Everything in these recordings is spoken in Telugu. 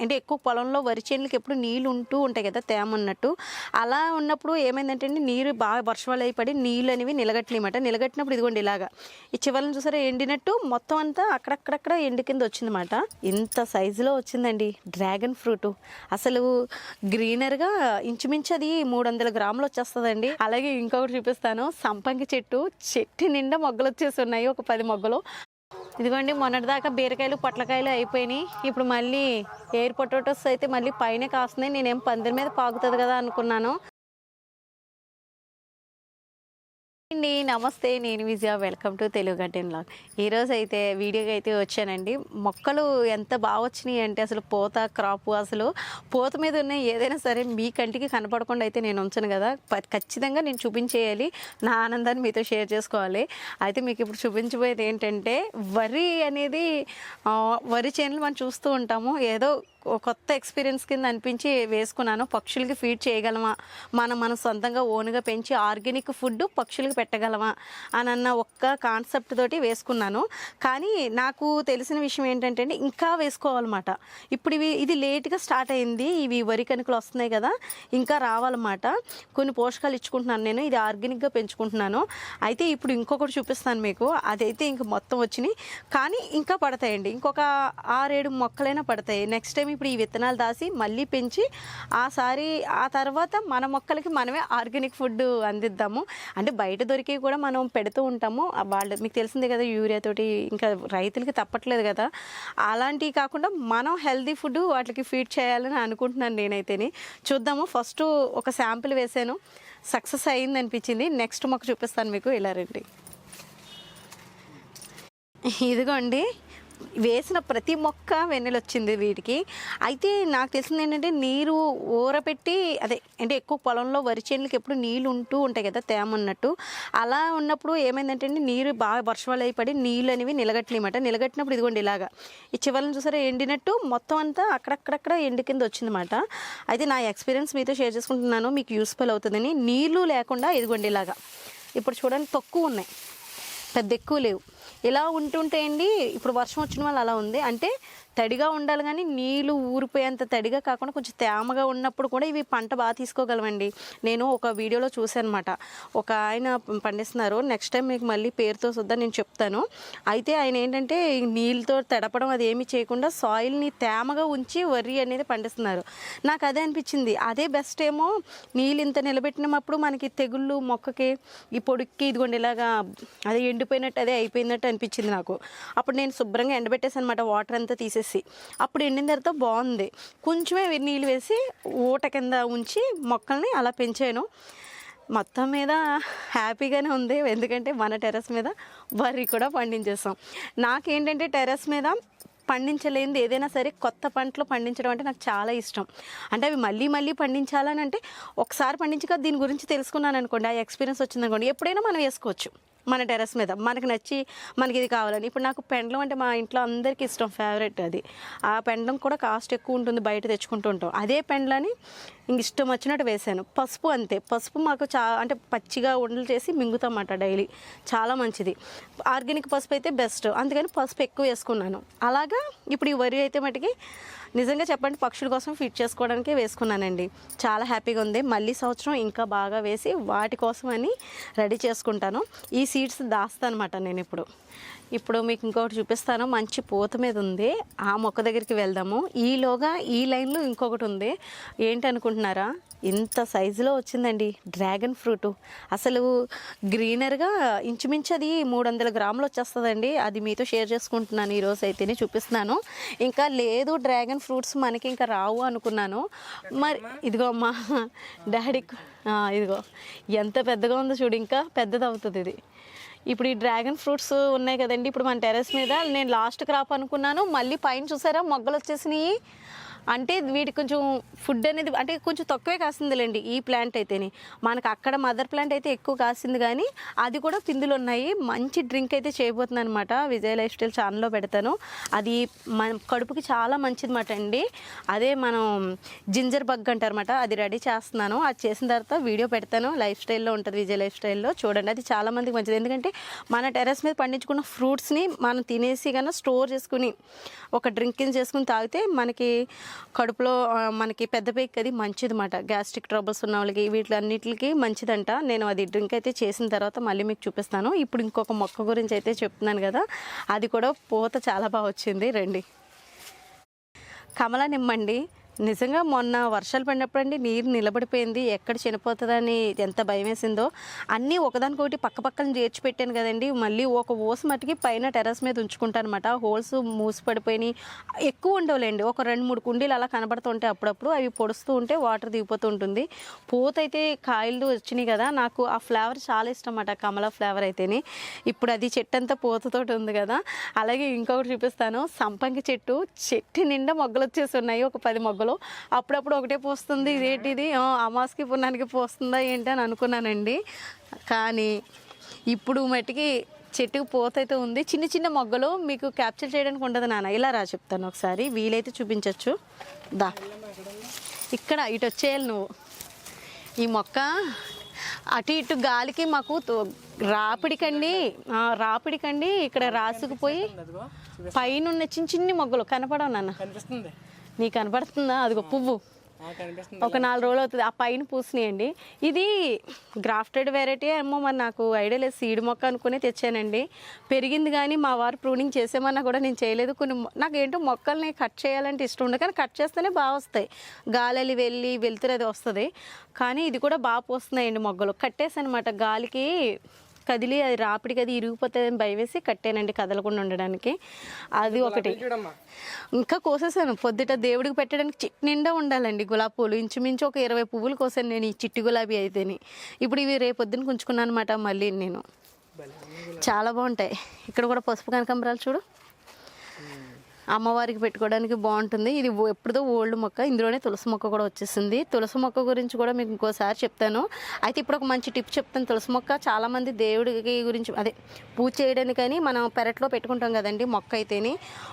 అంటే ఎక్కువ పొలంలో వరి చేనులకు ఎప్పుడు నీళ్ళు ఉంటూ ఉంటాయి కదా తేమ ఉన్నట్టు అలా ఉన్నప్పుడు ఏమైందంటే అండి నీరు బాగా వర్షాలు అయిపడి నీళ్ళు అనేవి నిలగట్టినమాట నిలగట్టినప్పుడు ఇదిగోండి ఇలాగా. ఈ చివరిని చూసారా ఎండినట్టు మొత్తం అంతా అక్కడక్కడక్కడ ఎండి కింద వచ్చిందన్నమాట. ఇంత సైజులో వచ్చిందండి డ్రాగన్ ఫ్రూట్. అసలు గ్రీనర్గా ఇంచుమించు అది మూడు వందల గ్రాములు వచ్చేస్తుందండి. అలాగే ఇంకొకటి చూపిస్తాను. సంపంగి చెట్టు చెట్టు నిండా మొగ్గలు వచ్చేసి ఉన్నాయి ఒక పది మొగ్గలు. ఇదిగోండి మొన్నటిదాకా బీరకాయలు పొట్లకాయలు అయిపోయినాయి. ఇప్పుడు మళ్ళీ ఎయిర్ పొటాటోస్ అయితే మళ్ళీ పైన కాస్తున్నాయి. నేనేం పందిరి మీద పాకుతుంది కదా అనుకున్నాను. అండి నమస్తే నేను Vijaya. Welcome to Telugu garden log. ఈరోజు అయితే వీడియోకి అయితే వచ్చానండి. మొక్కలు ఎంత బాగా వచ్చినాయి అంటే అసలు పూత క్రాప్ అసలు పూత మీద ఉన్న ఏదైనా సరే మీ కంటికి కనపడకుండా అయితే నేను ఉంచను కదా. ఖచ్చితంగా నేను చూపించేయాలి. నా ఆనందాన్ని మీతో షేర్ చేసుకోవాలి. అయితే మీకు ఇప్పుడు చూపించబోయేది ఏంటంటే వరి అనేది వరి చేనులు మనం చూస్తూ ఉంటాము. ఏదో కొత్త ఎక్స్పీరియన్స్ కింద అనిపించి వేసుకున్నాను. పక్షులకి ఫీడ్ చేయగలమా? మనం మనం సొంతంగా ఓన్గా పెంచి ఆర్గానిక్ ఫుడ్ పక్షులకి పెట్టగలమా? అని అన్న ఒక్క కాన్సెప్ట్ తోటి వేసుకున్నాను. కానీ నాకు తెలిసిన విషయం ఏంటంటే ఇంకా వేసుకోవాలన్నమాట. ఇప్పుడు ఇవి ఇది లేట్గా స్టార్ట్ అయింది. ఇవి వరి కనుకలు వస్తున్నాయి కదా ఇంకా రావాలన్నమాట. కొన్ని పోషకాలు ఇచ్చుకుంటున్నాను నేను. ఇది ఆర్గానిక్గా పెంచుకుంటున్నాను. అయితే ఇప్పుడు ఇంకొకటి చూపిస్తాను మీకు. అదైతే ఇంక మొత్తం వచ్చినాయి. కానీ ఇంకా పడతాయండి. ఇంకొక ఆరేడు మొక్కలైనా పడతాయి. నెక్స్ట్ టైం ఇప్పుడు ఈ విత్తనాలు దాసి మళ్ళీ పెంచి ఆ సారి ఆ తర్వాత మన మొక్కలకి మనమే ఆర్గానిక్ ఫుడ్ అందిద్దాము. అంటే బయట దొరికి కూడా మనం పెడుతూ ఉంటాము. ఆ వాళ్ళు మీకు తెలిసిందే కదా యూరియా తోటి ఇంకా రైతులకి తప్పట్లేదు కదా. అలాంటివి కాకుండా మనం హెల్దీ ఫుడ్ వాటికి ఫీడ్ చేయాలని అనుకుంటున్నాను నేనైతేని. చూద్దాము. ఫస్ట్ ఒక శాంపిల్ వేసాను సక్సెస్ అయింది అనిపించింది నెక్స్ట్ మొక్క చూపిస్తాను మీకు. ఇలా రండి. ఇదిగోండి. వేసిన ప్రతి మొక్క వెన్నెలొచ్చింది వీటికి. అయితే నాకు తెలిసింది ఏంటంటే నీరు ఊరపెట్టి అదే అంటే ఎక్కువ పొలంలో వరి చేనులకి ఎప్పుడు నీళ్ళు ఉంటూ ఉంటాయి కదా తేమ ఉన్నట్టు. అలా ఉన్నప్పుడు ఏమైందంటే అండి నీరు బాగా వర్షాలు అయిపడి నీళ్ళు అనేవి నిలగట్టినమాట నిలగట్టినప్పుడు ఇదిగోండి ఇలాగా ఈ చివరిని చూసారా ఎండినట్టు మొత్తం అంతా అక్కడక్కడక్కడ ఎండి కింద వచ్చిందన్నమాట. అయితే నా ఎక్స్పీరియన్స్ మీతో షేర్ చేసుకుంటున్నాను మీకు యూస్ఫుల్ అవుతుందని. నీళ్ళు లేకుండా ఇదిగోండి ఇలాగా. ఇప్పుడు చూడండి తక్కువ ఉన్నాయి. పెద్ద ఎక్కువ లేవు. ఇలా ఉంటుంటే అండి ఇప్పుడు వర్షం వచ్చిన వల్ల అలా ఉంది. అంటే తడిగా ఉండాలి కానీ నీళ్ళు ఊరిపోయేంత తడిగా కాకుండా కొంచెం తేమగా ఉన్నప్పుడు కూడా ఇవి పంట బాగా తీసుకోగలమండి నేను ఒక వీడియోలో చూసానమాట ఒక ఆయన పండిస్తున్నారు. నెక్స్ట్ టైం మీకు మళ్ళీ పేరుతో సుద్దా నేను చెప్తాను. అయితే ఆయన ఏంటంటే నీళ్ళతో తడపడం అది ఏమీ చేయకుండా సాయిల్ని తేమగా ఉంచి వరి అనేది పండిస్తున్నారు. నాకు అదే అనిపించింది. అదే బెస్ట్ ఏమో నీళ్ళు ఇంత నిలబెట్టినప్పుడు మనకి తెగుళ్ళు మొక్కకి ఈ పొడికి ఇదిగోండి ఇలాగా అదే ఎండిపోయినట్టు అదే అయిపోయింది అయిపోయినట్టు అనిపించింది నాకు. అప్పుడు నేను శుభ్రంగా ఎండబెట్టేసాను అనమాట వాటర్ అంతా తీసేసి. అప్పుడు ఎండిన తర్వాత బాగుంది. కొంచెమే నీళ్ళు వేసి ఊట కింద ఉంచి మొక్కల్ని అలా పెంచాను. మొత్తం మీద హ్యాపీగానే ఉంది. ఎందుకంటే మన టెర్రస్ మీద వరి కూడా పండించేస్తాం నాకేంటంటే టెర్రస్ మీద పండించలేనిది ఏదైనా సరే కొత్త పంటలు పండించడం అంటే నాకు చాలా ఇష్టం. అంటే అవి మళ్ళీ మళ్ళీ పండించాలని అంటే ఒకసారి పండించక దీని గురించి తెలుసుకున్నాను అనుకోండి. ఆ ఎక్స్పీరియన్స్ వచ్చింది అనుకోండి ఎప్పుడైనా మనం వేసుకోవచ్చు. మన టెర్రస్ మీద. మనకి నచ్చి మనకి ఇది కావాలని. ఇప్పుడు నాకు పెండలం అంటే మా ఇంట్లో అందరికీ ఇష్టం ఫేవరెట్ అది. ఆ పెండలం కూడా కాస్ట్ ఎక్కువ ఉంటుంది బయట తెచ్చుకుంటూ ఉంటాం. అదే పెండ్లని ఇంక ఇష్టం వచ్చినట్టు వేసాను. పసుపు అంతే. పసుపు మాకు చా అంటే పచ్చిగా ఉండలు చేసి మింగుతామన్నమాట డైలీ. చాలా మంచిది. ఆర్గానిక్ పసుపు అయితే బెస్ట్. అందుకని పసుపు ఎక్కువ వేసుకున్నాను. అలాగా ఇప్పుడు ఈ వరి అయితే మటుకి నిజంగా చెప్పండి పక్షుల కోసం ఫిట్ చేసుకోవడానికి వేసుకున్నానండి. చాలా హ్యాపీగా ఉంది. మళ్ళీ సంవత్సరం ఇంకా బాగా వేసి వాటి కోసం అని రెడీ చేసుకుంటాను. ఈ సీడ్స్ దాస్తాను అనమాట నేను ఇప్పుడు. ఇప్పుడు మీకు ఇంకొకటి చూపిస్తాను. మంచి పూత మీద ఉంది. ఆ మొక్క దగ్గరికి వెళ్దాము. ఈలోగా ఈ లైన్లో ఇంకొకటి ఉంది. ఏంటి అనుకుంటున్నారా? ఇంత సైజులో వచ్చిందండి డ్రాగన్ ఫ్రూట్. అసలు గ్రీనర్గా ఇంచుమించు అది మూడు వందల గ్రాములు వచ్చేస్తుందండి. అది మీతో షేర్ చేసుకుంటున్నాను. ఈరోజు అయితేనే చూపిస్తున్నాను. ఇంకా లేదు డ్రాగన్ ఫ్రూట్స్ మనకి ఇంకా రావు అనుకున్నాను. మరి ఇదిగో అమ్మా డాడీ ఇదిగో ఎంత పెద్దగా ఉందో చూడు ఇంకా పెద్దది అవుతుంది ఇది. ఇప్పుడు ఈ డ్రాగన్ ఫ్రూట్స్ ఉన్నాయి కదండి. ఇప్పుడు మన టెర్రస్ మీద నేను లాస్ట్ క్రాప్ అనుకున్నాను. మళ్ళీ పైన చూసారా? మొగ్గలు వచ్చేసినాయి. అంటే వీటికి కొంచెం ఫుడ్ అనేది అంటే కొంచెం తక్కువే కాసిందిలేండి ఈ ప్లాంట్ అయితేనే. మనకు అక్కడ మదర్ ప్లాంట్ అయితే ఎక్కువ కాసింది కానీ అది కూడా పిందులు ఉన్నాయి. మంచి డ్రింక్ అయితే చేయబోతుంది అనమాట విజయ్ లైఫ్ స్టైల్ ఛానల్లో పెడతాను. అది మన కడుపుకి చాలా మంచిది అండి. అదే మనం జింజర్ బగ్ అంటారన్నమాట. అది రెడీ చేస్తున్నాను. అది చేసిన తర్వాత వీడియో పెడతాను. లైఫ్ స్టైల్లో ఉంటుంది విజయ్ లైఫ్ స్టైల్లో. చూడండి అది చాలామందికి మంచిది. ఎందుకంటే మన టెర్రస్ మీద పండించుకున్న ఫ్రూట్స్ని మనం తినేసి కన్నా స్టోర్ చేసుకుని ఒక డ్రింకింగ్ చేసుకుని తాగితే మనకి కడుపులో మనకి పెద్ద పేక్ అది మంచిది మాట గ్యాస్ట్రిక్ ట్రబుల్స్ ఉన్న వాళ్ళకి వీటిలన్నిటికి మంచిదంట. నేను అది డ్రింక్ అయితే చేసిన తర్వాత మళ్ళీ మీకు చూపిస్తాను. ఇప్పుడు ఇంకొక మొక్క గురించి అయితే చెప్తున్నాను కదా అది కూడా పూత చాలా బాగా వచ్చింది. రండి. కమల నిమ్మండి. నిజంగా మొన్న వర్షాలు పడినప్పుడు అండి నీరు నిలబడిపోయింది. ఎక్కడ చనిపోతుందని ఎంత భయం వేసిందో అన్నీ ఒకదానికొకటి పక్క పక్కన చేర్చి పెట్టాను కదండి. మళ్ళీ ఒక ఓసు మట్టుకి పైన టెర్రస్ మీద ఉంచుకుంటాను అనమాట హోల్స్ మూసి పడిపోయినాయి. ఎక్కువ ఉండవులేండి. ఒక రెండు మూడు కుండీలు అలా కనబడుతుంటాయి అప్పుడప్పుడు అవి పొడుస్తూ ఉంటే వాటర్ దిగిపోతూ ఉంటుంది. పూత అయితే కాయలు వచ్చినాయి కదా. నాకు ఆ ఫ్లేవర్ చాలా ఇష్టం అన్నమాట కమల ఫ్లేవర్ అయితేనే. ఇప్పుడు అది చెట్టు అంతా పూతతోటి ఉంది కదా. అలాగే ఇంకొకటి చూపిస్తాను. సంపంగి చెట్టు. చెట్టు నిండా మొగ్గలు వచ్చేసి ఉన్నాయి. ఒక పది మొగ్గలు అప్పుడప్పుడు ఒకటే పోస్తుంది ఇదేంటిది అమాస్కి పున్నానికి పోస్తుందా ఏంటి అని అనుకున్నానండి. కానీ ఇప్పుడు మట్టికి చెట్టుకు పూత అయితే ఉంది. చిన్న చిన్న మొగ్గలు మీకు క్యాప్చర్ చేయడానికి ఉండదు నాన్న. ఇలా రా చెప్తాను ఒకసారి. వీలైతే చూపించవచ్చు దా. ఇక్కడ ఇటు వచ్చేయాలి నువ్వు. ఈ మొక్క అటు ఇటు గాలికి మాకు రాపిడికండి. రాపిడికండి. ఇక్కడ రాసుకుపోయి పైన ఉన్న చిన్న చిన్ని మొగ్గలు కనపడవు నాన్న. కనిపిస్తుంది. నీకు కనపడుతుందా? అదిగో పువ్వు. ఒక నాలుగు రోజులు అవుతుంది. ఆ పైన పూసినాయండి. ఇది గ్రాఫ్టెడ్ వెరైటీ ఏమో మరి నాకు ఐడియా లేదు. సీడ్ మొక్క అనుకుని తెచ్చానండి. పెరిగింది కానీ మా వారు ప్రూనింగ్ చేసేమన్నా కూడా నేను చేయలేదు. కొన్ని నాకు ఏంటో మొక్కల్ని కట్ చేయాలంటే ఇష్టం ఉండదు. కానీ కట్ చేస్తేనే బాగా వస్తాయి. గాలి వెళ్ళి వెళ్తురు అది వస్తుంది. కానీ ఇది కూడా బాగా పోస్తున్నాయండి మొగ్గలు. కట్టేసనమాట. గాలికి కదిలి అది రాపిడికి అది ఇరిగిపోతుందని భయం వేసి కట్టానండి కదలకుండా ఉండడానికి. అది ఒకటి. ఇంకా కోసేసాను. పొద్దుట దేవుడికి పెట్టడానికి చిట్టి నిండా ఉండాలండి గులాబీ పూలు ఇంచుమించు ఒక ఇరవై పువ్వులు కోసాను నేను ఈ చిట్టి గులాబీ అయితేని. ఇప్పుడు ఇవి రేపొద్దున ఉంచుకున్నాను అనమాట మళ్ళీ నేను. చాలా బాగుంటాయి. ఇక్కడ కూడా పసుపు కనకాంబరాలు చూడు. అమ్మవారికి పెట్టుకోవడానికి బాగుంటుంది. ఇది ఎప్పుడుదో ఓల్డ్ మొక్క. ఇందులోనే తులసి మొక్క కూడా వచ్చేసింది. తులసి మొక్క గురించి కూడా మీకు ఇంకోసారి చెప్తాను. అయితే ఇప్పుడు ఒక మంచి టిప్ చెప్తాను. తులసి మొక్క చాలామంది దేవుడికి గురించి అదే పూజ చేయడానికని మనం పెరట్లో పెట్టుకుంటాం కదండి మొక్క అయితేనే.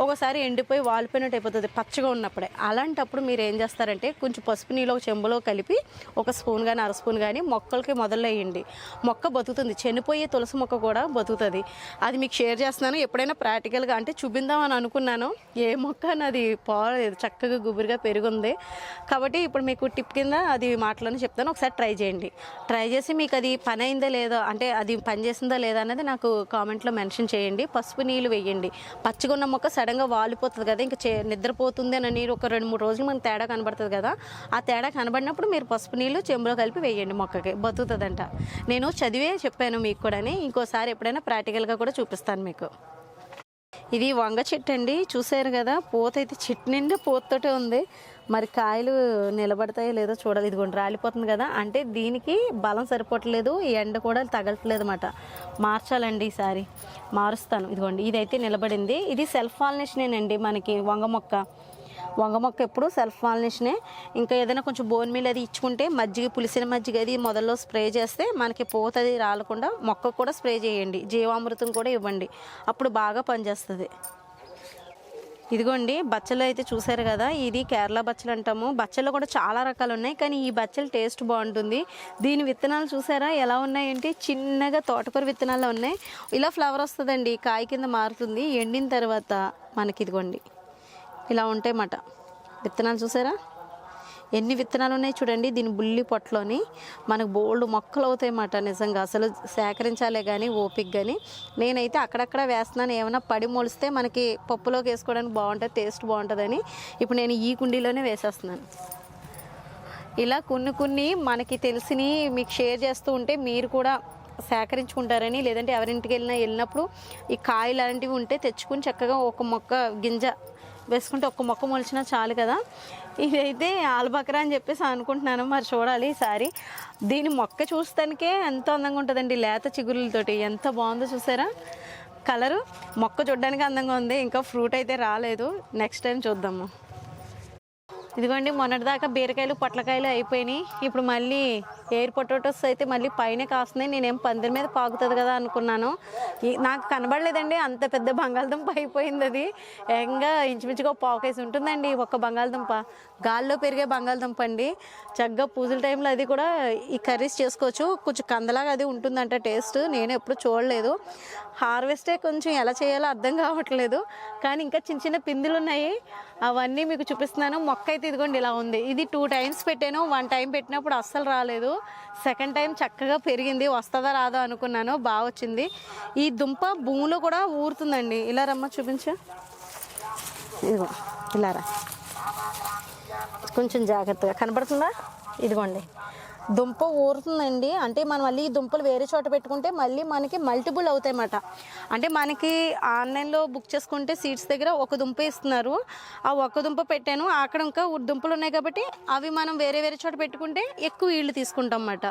ఒకసారి ఎండిపోయి వాలిపోయినట్టు అయిపోతుంది పచ్చగా ఉన్నప్పుడే. అలాంటప్పుడు మీరు ఏం చేస్తారంటే కొంచెం పసుపు నీళ్ళు ఒక చెంబులో కలిపి ఒక స్పూన్ కానీ అర స్పూన్ కానీ మొక్కలకి మొదలయ్యండి. మొక్క బతుకుతుంది. చనిపోయే తులసి మొక్క కూడా బతుకుతుంది. అది మీకు షేర్ చేస్తున్నాను. ఎప్పుడైనా ప్రాక్టికల్గా అంటే చూపిందామని అనుకున్నాను. ఏ మొక్క నాది పా చక్కగా గుబురుగా పెరుగుంది. కాబట్టి ఇప్పుడు మీకు టిప్ కింద అది మాటలను చెప్తాను. ఒకసారి ట్రై చేయండి. ట్రై చేసి మీకు అది పని అయిందా లేదా అంటే అది పని చేసిందా లేదా అనేది నాకు కామెంట్లో మెన్షన్ చేయండి. పసుపు నీళ్ళు వేయండి. పచ్చిగా ఉన్న మొక్క సడన్గా వాలిపోతుంది కదా ఇంకా చే నిద్రపోతుంది అని నీరు ఒక రెండు మూడు రోజులు మనకు తేడా కనబడుతుంది కదా ఆ తేడా కనబడినప్పుడు మీరు పసుపు నీళ్ళు చెంబులో కలిపి వేయండి మొక్కకి. బతుకుతుందంట. నేను చదివే చెప్పాను మీకు కూడా ఇంకోసారి ఎప్పుడైనా ప్రాక్టికల్గా కూడా చూపిస్తాను మీకు. ఇది వంగ చెట్టు అండి. చూసారు కదా పూత అయితే చెట్టు నిండా పూతతోటే ఉంది. మరి కాయలు నిలబడతాయో లేదో చూడాలి. ఇదిగోండి రాలిపోతుంది కదా. అంటే దీనికి బలం సరిపోవట్లేదు ఈ ఎండ కూడా తగలట్లేదు అనమాట మార్చాలండి ఈసారి. మారుస్తాను. ఇదిగోండి ఇదైతే నిలబడింది. ఇది సెల్ఫ్ పాలినేషనేనండి మనకి వంగ మొక్క. వంగ మొక్క ఎప్పుడు సెల్ఫ్ పాలినేషనే ఇంకా ఏదైనా కొంచెం బోన్ మీల్ అది ఇచ్చుకుంటే మజ్జిగ పులిసిన మజ్జిగ అది మొదల్లో స్ప్రే చేస్తే మనకి పూత అది రాలకుండా మొక్క కూడా స్ప్రే చేయండి. జీవామృతం కూడా ఇవ్వండి. అప్పుడు బాగా పనిచేస్తుంది. ఇదిగోండి బచ్చలు అయితే చూసారు కదా ఇది కేరళ బచ్చలు అంటాము. బచ్చలు కూడా చాలా రకాలు ఉన్నాయి కానీ ఈ బచ్చలు టేస్ట్ బాగుంటుంది. దీని విత్తనాలు చూసారా? ఎలా ఉన్నాయంటే చిన్నగా తోటకూర విత్తనాలు ఉన్నాయి. ఇలా ఫ్లవర్ వస్తుందండి కాయ కింద మారుతుంది ఎండిన తర్వాత మనకి ఇదిగోండి. ఇలా ఉంటాయి మాట విత్తనాలు చూసారా? ఎన్ని విత్తనాలు ఉన్నాయి చూడండి. దీని బుల్లి పొట్టలోని మనకు బోల్డ్ మొక్కలు అవుతాయి మాట నిజంగా. అసలు సేకరించాలే కానీ ఓపిక కానీ నేనైతే అక్కడక్కడ వేస్తున్నాను. ఏమైనా పడి మొలిస్తే మనకి పప్పులోకి వేసుకోవడానికి బాగుంటుంది టేస్ట్ బాగుంటుందని ఇప్పుడు నేను ఈ కుండీలోనే వేసేస్తున్నాను. ఇలా కొన్ని కొన్ని మనకి తెలిసినవి మీకు షేర్ చేస్తూ ఉంటే మీరు కూడా సేకరించుకుంటారని లేదంటే ఎవరింటికి వెళ్ళినా వెళ్ళినప్పుడు ఈ కాయలు అలాంటివి ఉంటే తెచ్చుకుని చక్కగా ఒక మొక్క గింజ వేసుకుంటే ఒక్క మొక్క మొలిచినా చాలు కదా. ఇదైతే ఆలుబకరా అని చెప్పేసి అనుకుంటున్నాను. మరి చూడాలి ఈసారి. దీని మొక్క చూస్తానికే ఎంతో అందంగా ఉంటుందండి లేత చిగురులతోటి. ఎంత బాగుందో చూసారా? కలరు మొక్క చూడడానికి అందంగా ఉంది. ఇంకా ఫ్రూట్ అయితే రాలేదు. నెక్స్ట్ టైం చూద్దాము. ఇదిగోండి మొన్నటిదాకా బీరకాయలు పొట్లకాయలు అయిపోయినాయి. ఇప్పుడు మళ్ళీ ఎయిర్ పొటాటోస్ అయితే మళ్ళీ పైన కాస్తున్నాయి. నేనేం పందిరి మీద పాకుతుంది కదా అనుకున్నాను. ఈ- నాకు కనబడలేదండి అంత పెద్ద బంగాళదుంప అయిపోయింది అది. ఏకంగా ఇంచుమించుగా పాకేసి ఉంటుందండి ఒక్క బంగాళదుంప. గాల్లో పెరిగే బంగాళదుంప అండి చక్కగా పూజల టైంలో అది కూడా ఈ కర్రీస్ చేసుకోవచ్చు. కొంచెం కందలాగా అది ఉంటుందంట టేస్ట్. నేను ఎప్పుడు చూడలేదు. హార్వెస్టే కొంచెం ఎలా చేయాలో అర్థం కావట్లేదు. కానీ ఇంకా చిన్న చిన్న పిందులు ఉన్నాయి అవన్నీ మీకు చూపిస్తున్నాను. మొక్క అయితే ఇదిగోండి ఇలా ఉంది. ఇది టూ టైమ్స్ పెట్టాను. వన్ టైం పెట్టినప్పుడు అస్సలు రాలేదు. సెకండ్ టైం చక్కగా పెరిగింది. వస్తుందా రాదో అనుకున్నాను. బాగా వచ్చింది. ఈ దుంప భూమిలో కూడా ఊరుతుందండి. ఇలా రమ్మ చూపించు. ఇదిగో ఇలా రా. కొంచెం జాగ్రత్తగా. కనబడుతుందా? ఇదిగోండి. దుంప ఊరుతుందండి. అంటే మనం మళ్ళీ ఈ దుంపలు వేరే చోట పెట్టుకుంటే మళ్ళీ మనకి మల్టిపుల్ అవుతాయి అన్నమాట అంటే మనకి ఆన్లైన్లో బుక్ చేసుకుంటే సీట్స్ దగ్గర ఒక దుంప ఇస్తున్నారు. ఆ ఒక్క దుంప పెట్టాను. అక్కడ ఇంకా దుంపలు ఉన్నాయి కాబట్టి అవి మనం వేరే వేరే చోట పెట్టుకుంటే ఎక్కువ ఈళ్ళు తీసుకుంటాం అన్నమాట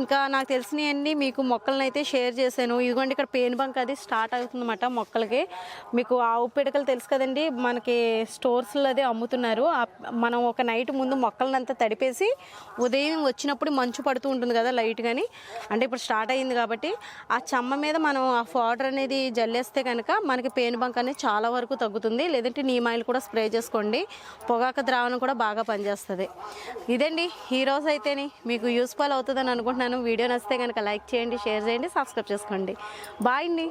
ఇంకా నాకు తెలిసినవన్నీ మీకు మొక్కలను అయితే షేర్ చేశాను. ఇదిగోండి ఇక్కడ పేను బంక్ అది స్టార్ట్ అవుతుందన్నమాట మొక్కలకి. మీకు ఆవు పిడకలు తెలుసు కదండి మనకి స్టోర్స్లో అదే అమ్ముతున్నారు. మనం ఒక నైట్ ముందు మొక్కలనంతా తడిపేసి ఉదయం వచ్చినప్పుడు మంచు పడుతూ ఉంటుంది కదా లైట్ కానీ అంటే ఇప్పుడు స్టార్ట్ అయ్యింది కాబట్టి ఆ చెమ్మ మీద మనం ఆ పౌడర్ అనేది జల్లేస్తే కనుక మనకి పేను బంక్ అనేది చాలా వరకు తగ్గుతుంది. లేదంటే నీమ్ ఆయిల్ కూడా స్ప్రే చేసుకోండి. పొగాకు ద్రావణం కూడా బాగా పనిచేస్తుంది. ఇదండి. ఈ రోజు అయితేని మీకు యూస్ఫుల్ అవుతుందని అనుకుంటున్నాను. వీడియో నచ్చితే కనుక లైక్ చేయండి షేర్ చేయండి సబ్స్క్రైబ్ చేసుకోండి. బాయ్ అండి.